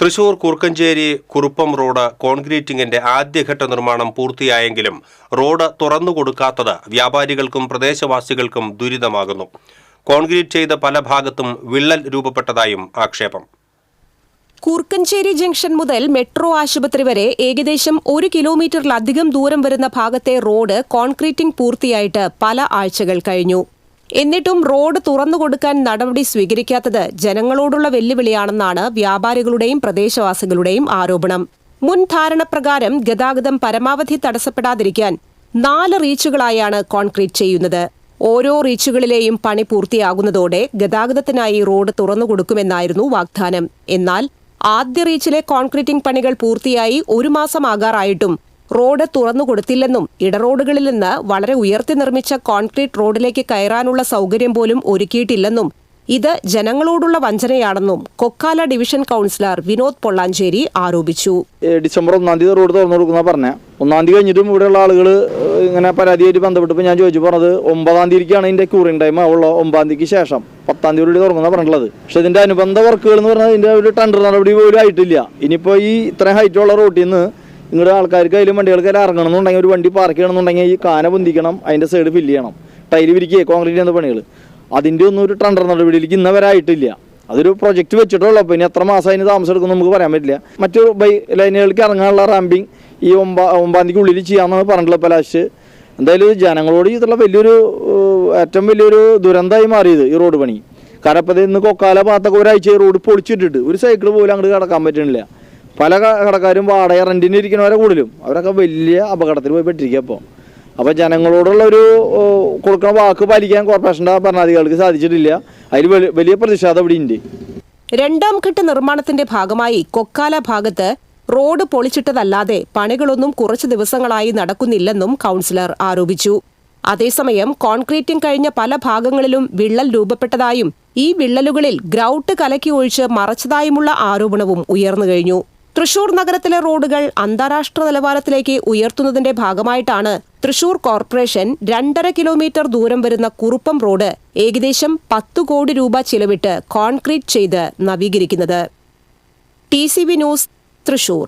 Thrissur Kurukkanchery Kuruppam road കോൺക്രീറ്റിംഗിന്റെ ആദ്യഘട്ട നിർമ്മാണം പൂർത്തിയായെങ്കിലും റോഡ് തുറന്നു കൊടുക്കാത്തത് വ്യാപാരികൾക്കും പ്രദേശവാസികൾക്കും ദുരിതമാകുന്നു. കോൺക്രീറ്റ് ചെയ്ത പല ഭാഗത്തും വിള്ളൽ രൂപപ്പെട്ടതായും ആക്ഷേപം. കൂർക്കഞ്ചേരി ജംഗ്ഷൻ മുതൽ മെട്രോ ആശുപത്രി വരെ ഏകദേശം ഒരു കിലോമീറ്ററിലധികം ദൂരം വരുന്ന ഭാഗത്തെ റോഡ് കോൺക്രീറ്റിംഗ് പൂർത്തിയായിട്ട് പല ആഴ്ചകൾ കഴിഞ്ഞു. എന്നിട്ടും റോഡ് തുറന്നു കൊടുക്കാൻ നടപടി സ്വീകരിക്കാത്തത് ജനങ്ങളോടുള്ള വെല്ലുവിളിയാണെന്നാണ് വ്യാപാരികളുടെയും പ്രദേശവാസികളുടെയും ആരോപണം. മുൻ ധാരണപ്രകാരം ഗതാഗതം പരമാവധി തടസ്സപ്പെടാതിരിക്കാൻ നാല് റീച്ചുകളായാണ് കോൺക്രീറ്റ് ചെയ്യുന്നത്. ഓരോ റീച്ചുകളിലെയും പണി പൂർത്തിയാകുന്നതോടെ ഗതാഗതത്തിനായി റോഡ് തുറന്നു കൊടുക്കുമെന്നായിരുന്നു വാഗ്ദാനം. എന്നാൽ ആദ്യ റീച്ചിലെ കോൺക്രീറ്റിംഗ് പണികൾ പൂർത്തിയായി ഒരു മാസമാകാറായിട്ടും റോഡ് തുറന്നു കൊടുത്തില്ലെന്നും ഇടറോഡുകളിൽ നിന്ന് വളരെ ഉയർത്തി നിർമ്മിച്ച കോൺക്രീറ്റ് റോഡിലേക്ക് കയറാനുള്ള സൗകര്യം പോലും ഒരുക്കിയിട്ടില്ലെന്നും ഇത് ജനങ്ങളോടുള്ള വഞ്ചനയാണെന്നും കൊക്കാല ഡിവിഷൻ കൗൺസിലർ വിനോദ് പൊള്ളാഞ്ചേരി ആരോപിച്ചു. ഡിസംബർ ഒന്നാം തീയതി റോഡ് തുറന്നു കൊടുക്കുന്ന പറഞ്ഞ. ഒന്നാം തീയതി കഴിഞ്ഞിട്ടും ഇവിടെയുള്ള ആളുകൾ ഇങ്ങനെ പരാതിയായിട്ട് ബന്ധപ്പെട്ടപ്പോൾ ഞാൻ ചോദിച്ചു പറഞ്ഞത് ഒമ്പതാം തീയതിക്കാണ് ഇതിന്റെ ക്യൂറിംഗ് ടൈം ഉള്ള ഒമ്പതാം തീയതിക്ക് ശേഷം. പത്താം തീയതി കൂടി തുറക്കുന്ന പറഞ്ഞിട്ടുള്ളത്. പക്ഷെ ഇതിന്റെ അനുബന്ധ വർക്കുകൾ എന്ന് പറഞ്ഞാൽ ഇതിന്റെ ഒരു ടെൻഡർ നടപടി പോലും ആയിട്ടില്ല. ഇനിയിപ്പോൾ ഈ ഇത്രയും ഹൈറ്റ് ഉള്ള റോട്ടിൽ നിന്ന് നിങ്ങളുടെ ആൾക്കാർക്ക് അതിലും വണ്ടികൾക്ക് അതിൽ ഇറങ്ങണമെന്നുണ്ടെങ്കിൽ ഒരു വണ്ടി പാർക്ക് ചെയ്യണമെന്നുണ്ടെങ്കിൽ ഈ കാന പൊന്തിക്കണം അതിന്റെ സൈഡ് ഫില്ല് ചെയ്യണം. ടൈൽ വിരിക്കുക കോൺക്രീറ്റ് ചെയ്യുന്ന പണികൾ അതിന്റെ ഒന്നും ഒരു ടെൻഡർ നടപടിയിലേക്ക് ഇന്നവരെ ആയിട്ടില്ല. അതൊരു പ്രൊജക്റ്റ് വെച്ചിട്ടുള്ളൂ. അപ്പോൾ ഇനി എത്ര മാസം അതിന് താമസം എടുക്കുന്നു നമുക്ക് പറയാൻ പറ്റില്ല. മറ്റു ബൈ ലൈനുകൾക്ക് ഇറങ്ങാനുള്ള റാമ്പിങ് ഈ ഒമ്പ ഒമ്പാം തീയതിക്ക് ഉള്ളിൽ ചെയ്യാമെന്നാണ് പറഞ്ഞിട്ടുള്ളത് പലാശ്. എന്തായാലും ജനങ്ങളോട് ചെയ്തിട്ടുള്ള വലിയൊരു ഏറ്റവും വലിയൊരു ദുരന്തമായി മാറിയത് ഈ റോഡ് പണി. കാരണം ഇപ്പോൾ ഇന്ന് കൊക്കാല ഭാഗത്തൊക്കെ ഒരാഴ്ച റോഡ് പൊളിച്ചിട്ടിട്ട്. ഒരു സൈക്കിൾ പോലും അങ്ങോട്ട് കടക്കാൻ പറ്റണില്ല പല കടക്കാരും വാടക റെന്റിന് ഇരിക്കുന്നവരെ കൂടുതലും. അവരൊക്കെ വലിയ അപകടത്തിൽ പോയി പെട്ടിരിക്കുക അപ്പോൾ അപ്പോൾ ജനങ്ങളോടുള്ള ഒരു കൊടുക്കുന്ന വാക്ക് പാലിക്കാൻ കോർപ്പറേഷന്റെ ഭരണാധികാരികൾക്ക് സാധിച്ചിട്ടില്ല. അതിൽ വലിയ പ്രതിഷേധം ഇവിടെ ഉണ്ട് രണ്ടാം ഘട്ട നിർമ്മാണത്തിന്റെ ഭാഗമായി കൊക്കാല ഭാഗത്ത് റോഡ് പൊളിച്ചിട്ടതല്ലാതെ പണികളൊന്നും കുറച്ച് ദിവസങ്ങളായി നടക്കുന്നില്ലെന്നും കൗൺസിലർ ആരോപിച്ചു. അതേസമയം കോൺക്രീറ്റിംഗ് കഴിഞ്ഞ പല ഭാഗങ്ങളിലും വിള്ളൽ രൂപപ്പെട്ടതായും ഈ വിള്ളലുകളിൽ ഗ്രൗട്ട് കലക്കി ഒഴിച്ച് മറച്ചതായുമുള്ള ആരോപണവും ഉയർന്നു കഴിഞ്ഞു. തൃശൂർ നഗരത്തിലെ റോഡുകൾ അന്താരാഷ്ട്ര നിലവാരത്തിലേക്ക് ഉയർത്തുന്നതിന്റെ ഭാഗമായിട്ടാണ് തൃശൂർ കോർപ്പറേഷൻ രണ്ടര കിലോമീറ്റർ ദൂരം വരുന്ന കുറുപ്പം റോഡ് ഏകദേശം പത്തു കോടി രൂപ ചിലവിട്ട് കോൺക്രീറ്റ് ചെയ്ത് നവീകരിക്കുന്നത്. T news Thrissur.